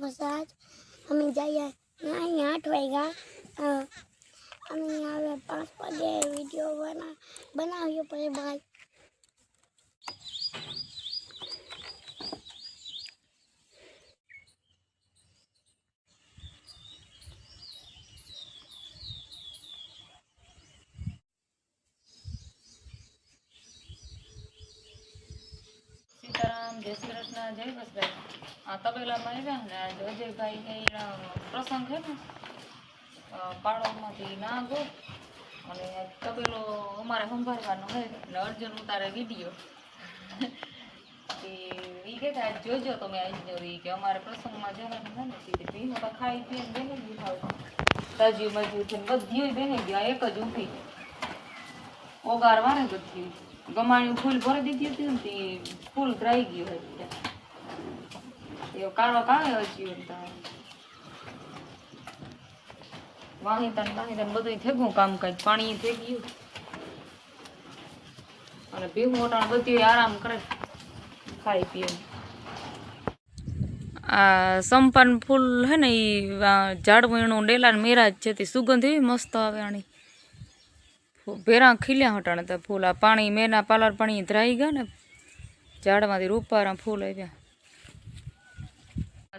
બસ આજ અમે જઈએ અહીં આઠ વાગ્યા. અમે હવે પાંચ વાગે વીડિયો બના બનાવ્યો પછી બાય જય શ્રી કૃષ્ણ જય બસભાઈ. આ તબેલામાં આવ્યા ને આજે અજયભાઈ પ્રસંગ છે ને પાડોમાંથી ના ગો. અને તબેલો અમારે સંભાળવાનો છે એટલે અર્જુન ઉતારે વીડિયો. એ કહેતા આજ જોજો તમે આવી ઈ કે અમારે પ્રસંગમાં જવાનું છે ને તે ભીનું તો ખાઈ પીને બેને ગયું ખાવ તાજી મજૂર થઈને બધી બેને ગયા, એક જ ઊભી. ઓગાર વારે બધી ગમાણી ફૂલ ભરી દીધી હતી ને ફૂલ ધરાઈ ગયું હતું એવો કાળો કાળો હજી તન વાહિતન વાહિતન બધું થેગું કામકાજ પાણી થઈ ગયું અને ભીહું મોટાણ બધી આરામ કરે, ખાઈ પીએ. આ સંપન ફૂલ હે ને એ ઝાડ વીણું ડેલા મેરા જ છે તે સુગંધ એવી મસ્ત આવે આની. ભેરા ખીલ્યા હટાણે તો ફૂલ. આ પાણી મેના પાલર પાણી ધરાઈ ગયા ને ઝાડમાંથી રૂપારા ફૂલ આવ્યા.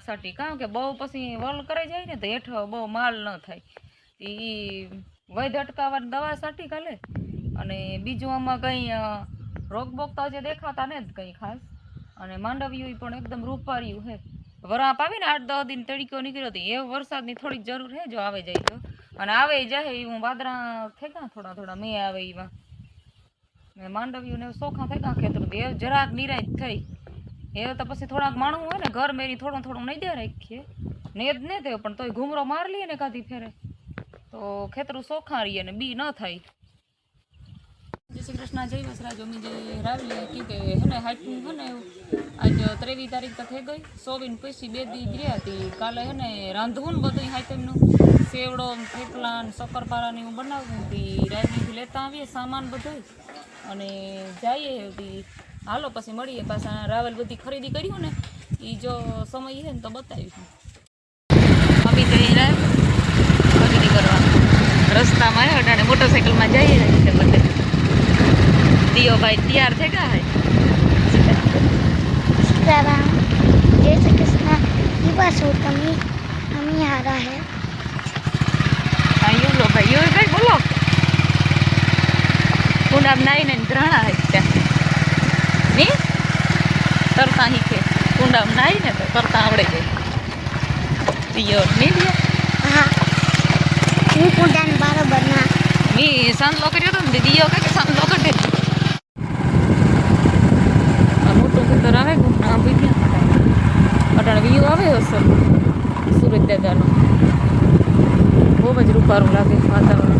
સાટી કામ કે બહુ પછી વલ કરે જાય ને તો હેઠો બહુ માલ ન થાય. એ વૈધ અટકાવવાની દવા સાટી કાલે. અને બીજું આમાં કંઈ અ, રોગ બોગ તો હજી દેખાતા ને જ કંઈ ખાસ. અને માંડવ્યું પણ એકદમ રૂપાર્યું હે. વરાપ આવીને આઠ દસ દિન તડીકો નીકળ્યો તો એ વરસાદની થોડીક જરૂર હે જો આવે જાય તો. અને આવે જાય એવું બાદરા થઈ ગયા થોડા થોડા, મેં આવે એવા મેં માંડવ્યું ને સોખા થઈ ગયા ખેતર એ જરાક નિરાશ થઈ. એ તો પછી થોડાક માણું હોય ને, ઘર મેરી થોડું થોડું નહીં દે રાખીએ. ને જ નહીં થયો, પણ તોય ઘૂમરો માર લઈએ ને કાધી ફેરે. તો ખેતરું સોખા રહીએ ને બી ન થાય. જય શ્રી કૃષ્ણ, જય વસરાજ, અમી જે રાવલી કીધું કે હે ને હાટનું હે ને આજ ત્રેવીસ તારીખ તો થઈ ગઈ. સોવીન પછી બે દી ગયા હતી. કાલે હે ને રાંધવું ને બધું હાઈટમનું સેવડો થેપલા ને શક્કરપારાની હું બનાવું હતી રાજનીથી લેતા આવીએ સામાન બધું અને જઈએ હતી હાલો પછી મળીએ પાછા રાવલ બધી ખરીદી કર્યું ને એ જો સમય છે ને તો બતાવીશું. અમી જઈ રહ્યા ખરીદી કરવા રસ્તામાં અટાણે મોટરસાઇકલમાં જઈએ છે બધે. દિયો ભાઈ તૈયાર થઈ ગયા હે. જય શ્રી કૃષ્ણ. બસ હું તમે, અમે હારા હા યુલો ભાઈ યુલ ભાઈ બોલો કુંડામ નાઈને ધ્રાણા હે ત્યાં ની તરતા શીખે કુંડામ નાઈને તો તરતા આવડે જાય દિયો નહીં દે હા. હું કુંડાને બરાબર ના. મી સાંજલો કર્યો તો ને દિયો કે સાંજલો કરે મોટું ખેતર આવે ને આ બી અટાણે વ્યૂ આવે હશે સુરત દાદાનો. બહુ જ રૂપારું લાગે વાતાવરણ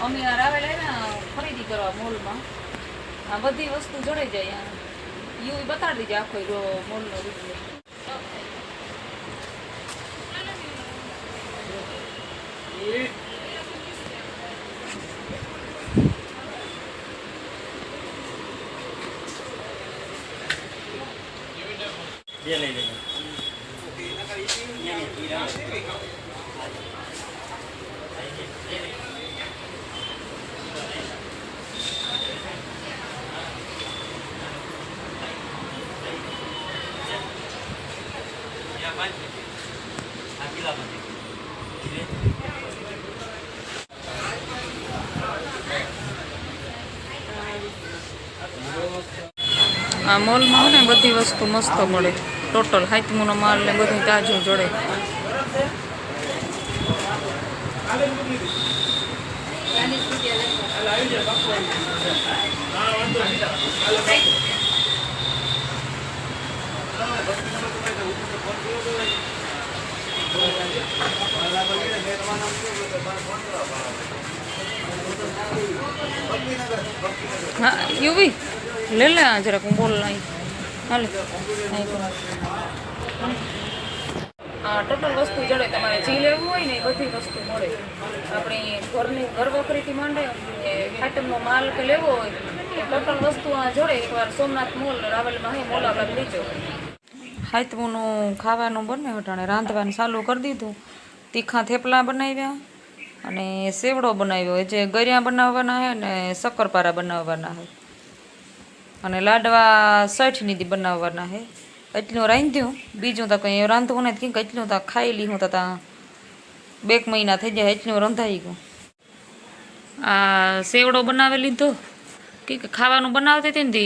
અમે આ રાવેલ આવ્યા ખરીદી કરવા મોલમાં આ બધી વસ્તુ જડાઈ જાય યુ બતાડી દેજે આખો રો મોલનો વીડિયો બે લઈ લેજો. આ મોલમાં ને, બધી વસ્તુ મસ્ત મળે. ટોટલ હાથમુનો માલ ને બધું તાજું જોડે. હા, યુવી? લે લે આ જરાક बोल નહીં હાલે. આ ટોટલ વસ્તુ જડે તમારે જે લેવું હોય ને એ બધી વસ્તુ મળે આપણે ઘરની ઘર વખરીથી માંડે કે આઈટમનો માલ કે લેવો હોય એ ટોટલ વસ્તુ આ જોડે એકવાર સોમનાથ મોલ રાવલમાં હે મોલ આપણે લીજો હાથમુનું ખાવાનું બને અટાણે રાંધવાનું ચાલુ કરી દીધું તીખા થેપલા બનાવ્યા અને સેવડો બનાવ્યો જે ગરિયા બનાવવાના છે ને શક્કરપારા બનાવવાના છે અને લાડવા સઠ નીતિ બનાવવાના હે. એટલું રાંધ્યું બીજું તો કંઈ રાંધવું નથી. કંઈક એટલું તો ખાઈ લીધું તો ત્યાં બેક મહિના થઈ જાય એટલું રંધાઈ ગયું. આ સેવડો બનાવી લીધો. કે ખાવાનું બનાવતી હતી ને તે,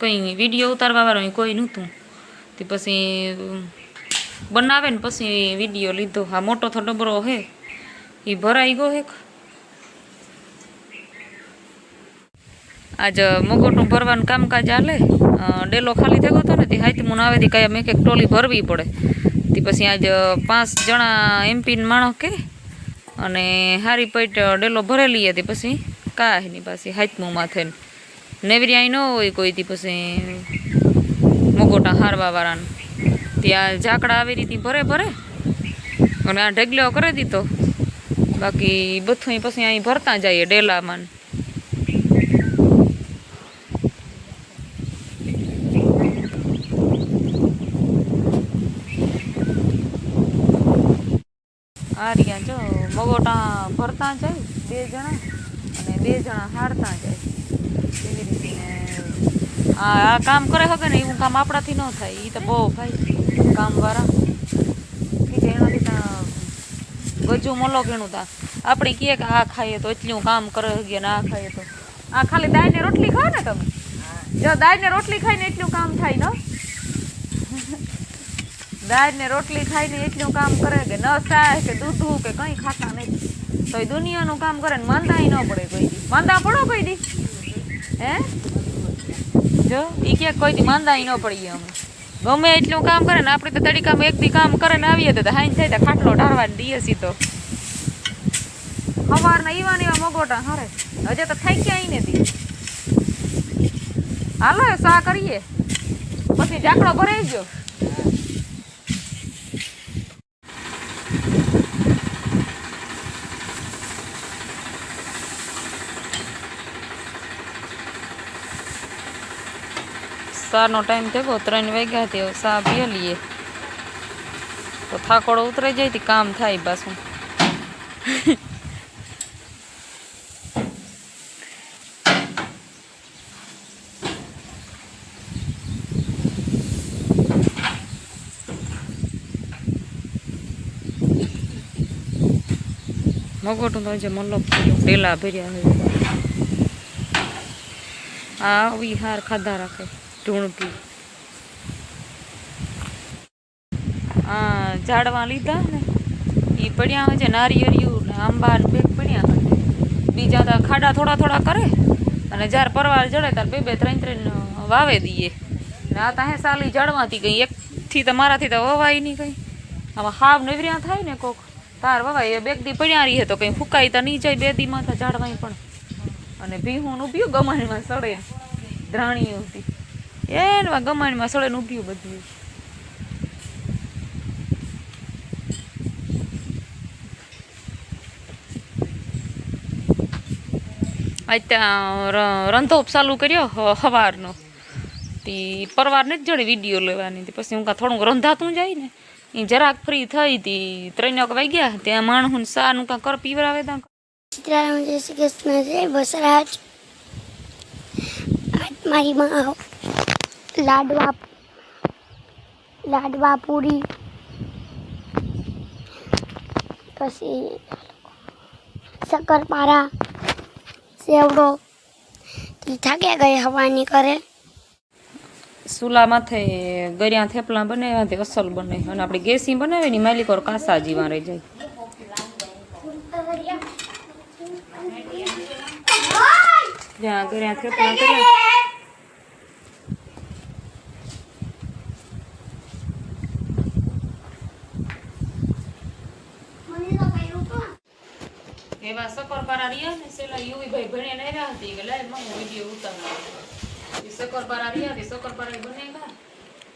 કંઈ વીડિયો ઉતારવા વાળું કોઈ નહોતું. તે પછી બનાવે ને પછી વીડિયો લીધો. આ મોટો તો ડબરો હે. એ ભરાઈ ગયો હેક આજ મગોટું ભરવાનું કામકાજ ચાલે ડેલો ખાલી થયો હતો ને, તે હાઈથી મને આવે તે કાંઈ એક એક ટોલી ભરવી પડે. તે પછી આજ પાંચ જણા એમપીન માણસ કે, અને હારી પેટ ડેલો ભરેલી હતી પછી કાંઈ પાછી હાથમું માથે નેવરિયાઈ ન હોય કોઈ થી પછી મગોટા હારવા વાળાને ત્યાં ઝાકડા આવી રીતે ભરે ભરે, અને આ ઢગલો કરી દીધો. બાકી બધું પછી અહીં ભરતા જઈએ ડેલામાં આ રહ્યા જો મગોટા ભરતા જાય બે જણા અને બે જણા હારતા જાય. એવી રીતે આ કામ કરે હકે ને એવું કામ આપણાથી ન થાય એ તો બહુ ભાઈ કામવાળા. કે એનાથી ત્યાં ગજુ મોલો ઘણું તા. આપણે કહીએ કે આ ખાઈએ તો એટલું કામ કરે હગીએ ને આ ખાઈએ તો. આ ખાલી દાળને રોટલી ખાવ ને તમે? જો દાળને રોટલી ખાઈને એટલું કામ થાય ને? દાળ ને રોટલી ખાઈને એટલું કામ કરે કે ન થાય, કે દૂધું કે કંઈ ખાતા નહીં તો એ દુનિયાનું કામ કરે ને માંદાય ન પડે કોઈ દી. માંદા પડો કોઈ દી? હે? જો એ ક્યાંક કોઈ દી માંદાય ન પડીએ અમે. ગમે એટલું કામ કરે ને આપણે તો તડીકામાં એક દી કામ કરે ને આવીએ તો હાઈન થાય તો ખાટલો ઢાળવા દઈએ સીધો. સવારના ઈવાન એવા મગોટા હારે. હજે તો થઈ ગયા ને દી હાલો સા કરીએ. પછી ઝાકડો ભરાઈ ગયો. સાનો ટાઈમ થયો ત્રણ વાગ્યા તે સા પીએ લઈએ તો થાકોડો ઉતરાઈ જાય તે કામ થાય પાછું. મગોટું તો હજી મલ્લો પેલા ભર્યા હોય આ આવી હાર ખાધા રાખે. આ ઝાડવા લીધા ને એ પડ્યા હોય છે નારિયેળિયું આંબા ને પડ્યા હોય. બીજા તો ખાડા થોડા થોડા કરે અને જ્યારે પરવાર જડે ત્યારે બે બે ત્રણ ત્રણ વાવે દઈએ. ને આ તો હે સાલી જડવાથી કંઈ એકથી તો મારાથી તો વવાય નહીં કંઈ. આમાં હાવ નવર્યા થાય ને કોક. તાર વવાય, એ બેગદી પડ્યા રહીએ તો કંઈ ફૂકાય તો નહીં જાય બે દીમાં તો ઝાડવાય પણ. અને ભીહું ઊભ્યું ગમાણીમાં સડે. ધ્રાણી હતી એનમાં ગમાણીમાં સળે ઉભ્યું બધું. અત્યાં ર- રંધોપ ચાલુ કર્યો સવારનો તે પરવારને જ જોડે વીડિયો લેવાની. હતી પછી હું કાં થોડુંક રંધાતું જાય ને એ જરાક ફ્રી થઈ હતી ત્રણ વાગે વાગ્યા. ત્યાં માણસને સાનું કાં કર પીવરાવે ત્યાં શ્રી કૃષ્ણ, જય બસરાજ. મારી માં લાડવા લાડવા પૂરી. પછી શક્કરપારા, સેવડો. થાક્યા ગઈ હવાની કરે સુલા માથે ગળ્યા થેપલા બનાવ્યા તે અસલ બને. અને આપણે ગેસી બનાવે ને માલિક કાસા જીવા રહી જાય. જ્યાં ગરિયા થેપલા કર્યા એવા સકરપારા રહ્યા ને સેલા યુવી ભાઈ ભણે ને રહ્યા હતી કે લાય મમ્મી વીડિયો ઉતારવા એ સકરપારા રહ્યા તે સકરપારા બનેગા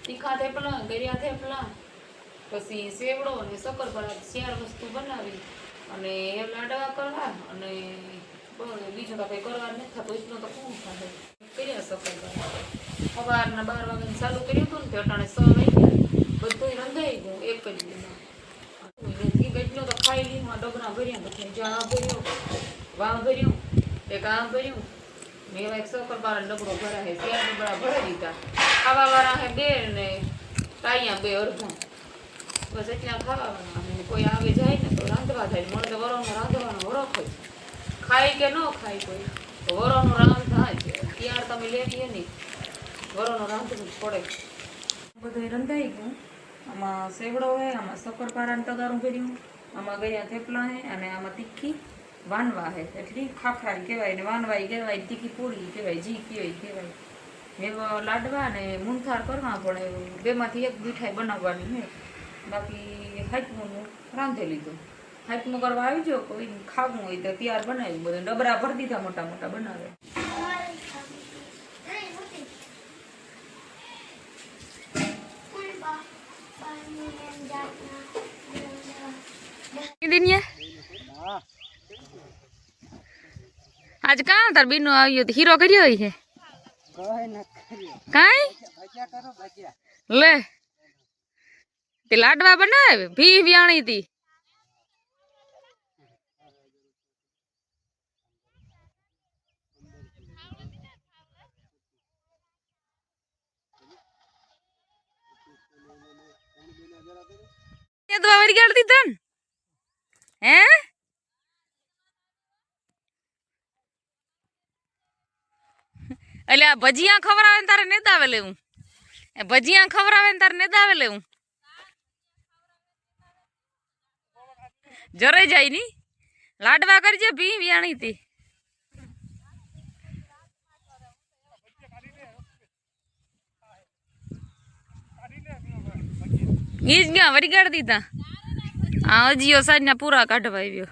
તીખા થેપલા ગરિયા થેપલા પછી સેવડો અને સકરપારા ચાર વસ્તુ બનાવી અને એ લાડવા કરવા અને બીજું તો કંઈ કરવા નથી થતું એટલું તો કોણ થાય કર્યા સકરપારા સવારના બાર વાગે ચાલુ કર્યું હતું ને તે અટાણે સ વાગ્યા બધું રંધાઈ ગયું એક જ દિનમાં એટલું તો ખાઈ લીધું ડબરા ભર્યા પછી જા ભર્યો વાહ ભર્યું એક આ ભર્યું મેં એવા એક સોકર બાર ડબરો ભરા હે, ત્યાં ડબરા ભરી દીધા. ખાવા વાળા હે બે ને તાયા બે અડધા. બસ એટલા ખાવાના કોઈ આવે જાય ને તો રાંધવા જાય. મળે તો વરોનો રાંધવાનો વરખ હોય. ખાય કે ન ખાય કોઈ? તો વરોનો રાંધાય છે. ત્યાર તમે લેવીએ નહીં. વરોનો રાંધવું પડે. બધું રંધાઈ ગયું. આમાં સેવડો હોય આમાં શક્કરપારાનું તગારું ભર્યું આમાં ગયા થેપલા હે અને આમાં તીખી. વાનવા હે એટલી ખાખાર કહેવાય ને વાનવાઈ કહેવાય તીખી પૂરી કહેવાય જી કહેવાય કહેવાય એવા લાડવા ને મૂંથાર કરવા પણ બેમાંથી એક મીઠાઈ બનાવવાની હે બાકી હાઈકનું રાંધે લીધું હાઈકનું કરવા આવી જાઓ કોઈ ખાવું હોય તો તૈયાર બનાવ્યું બધું ડબરા ભરી દીધા મોટા મોટા બનાવે આજ કા તાર બીનો આવ્યો તો હીરો કર્યો હોય છે કાઈ લે તે લાડવા બનાવે ભી વ્યાણી તી એ તો વાળી કાઢતી તન હે એટલે આ ભજીયા ખવડાવે ને તારે નેતા દાવે લેવું. ભજીયા ખવડાવે ને તારે નેતા દાવે લેવું. જરે જાય ની લાડવા કરજે ભી વ્યાણી તી ઈ જ ગયા વરી દીધા. આ હજીઓ સાંજના પૂરા કાઢવા આવ્યો.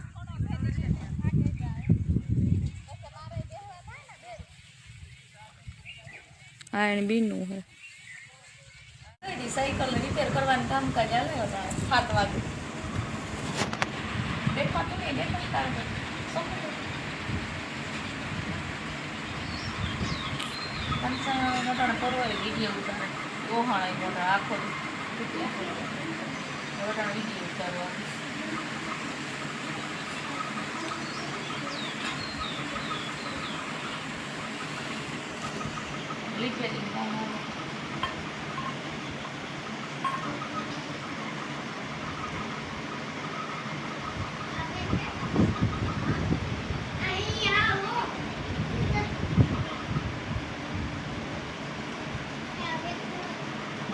હા એને બીનું હે. સાયકલ રિપેર કરવાનું કામકાજ હતા સાત વાગે. દેખાતું નહીં દેખાતું મોટા પરવાય વીડિયો ઉતારે. ઓહાણા મોટા આખો મોટા વીડિયો ઉતારવા રિપેરિંગ કામ આવે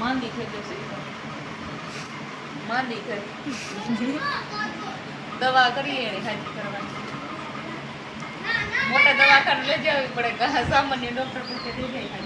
માંદી થઈ જશે માંદી થઈ. દવા કરીએ એને ખાતી કરવાની. મોટા દવાખાને લઈ જવી પડે સામાન્ય ડોક્ટર પૂછે લઈ જાય.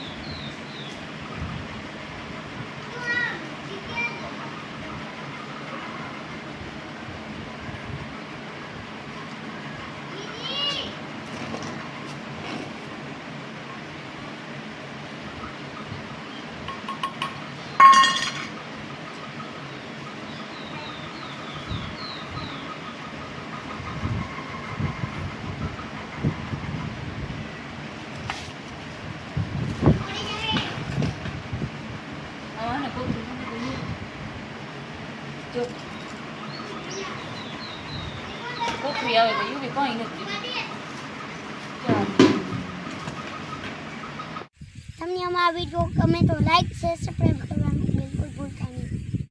লেটেস্ট